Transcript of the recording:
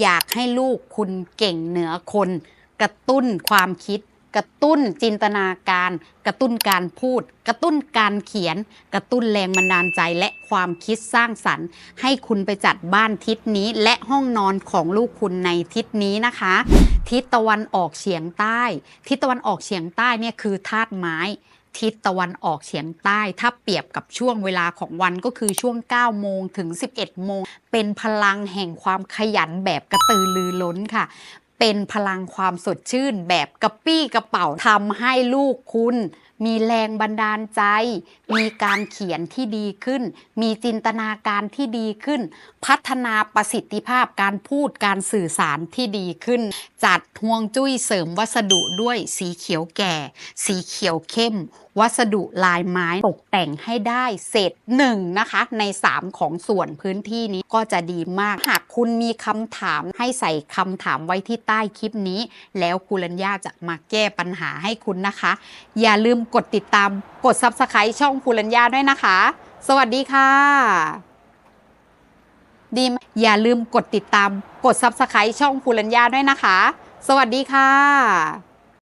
อยากให้ลูกคุณเก่งเหนือคน กระตุ้นความคิด กระตุ้นจินตนาการ กระตุ้นการพูด กระตุ้นการเขียน กระตุ้นแรงบันดาลใจและความคิดสร้างสรรค์ ให้คุณไปจัดบ้านทิศนี้และห้องนอนของลูกคุณในทิศนี้นะคะ ทิศตะวันออกเฉียงใต้ ทิศตะวันออกเฉียงใต้เนี่ยคือธาตุไม้ ทิศตะวันออกเฉียงใต้ ถ้าเปรียบกับช่วงเวลาของวันก็คือช่วง 9 โมงถึง 11 โมง เป็นพลังแห่งความขยันแบบกระตือรือร้นค่ะ เป็นพลังความสดชื่นแบบกระปี้กระเป๋าทำให้ลูกคุณ มีแรงบันดาลใจ มีการเขียนที่ดีขึ้น มีจินตนาการที่ดีขึ้น พัฒนาประสิทธิภาพการพูดการสื่อสารที่ดีขึ้น จัดห่วงจุ้ยเสริมวัสดุด้วยสีเขียวแก่ สีเขียวเข้ม วัสดุลายไม้ตกแต่งให้ได้เศษหนึ่งนะคะใน 3 ของส่วนพื้นที่นี้ก็จะดีมาก หากคุณมีคำถามให้ใส่คำถามไว้ที่ใต้คลิปนี้ แล้วคุณรัญญาจะมาแก้ปัญหาให้คุณนะคะ อย่าลืมกดติดตาม กด Subscribe ช่องภูรัญญาด้วยนะคะ สวัสดีค่ะ ดีอย่าลืมกดติดตาม กด Subscribe ช่องภูรัญญาด้วยนะคะ สวัสดีค่ะ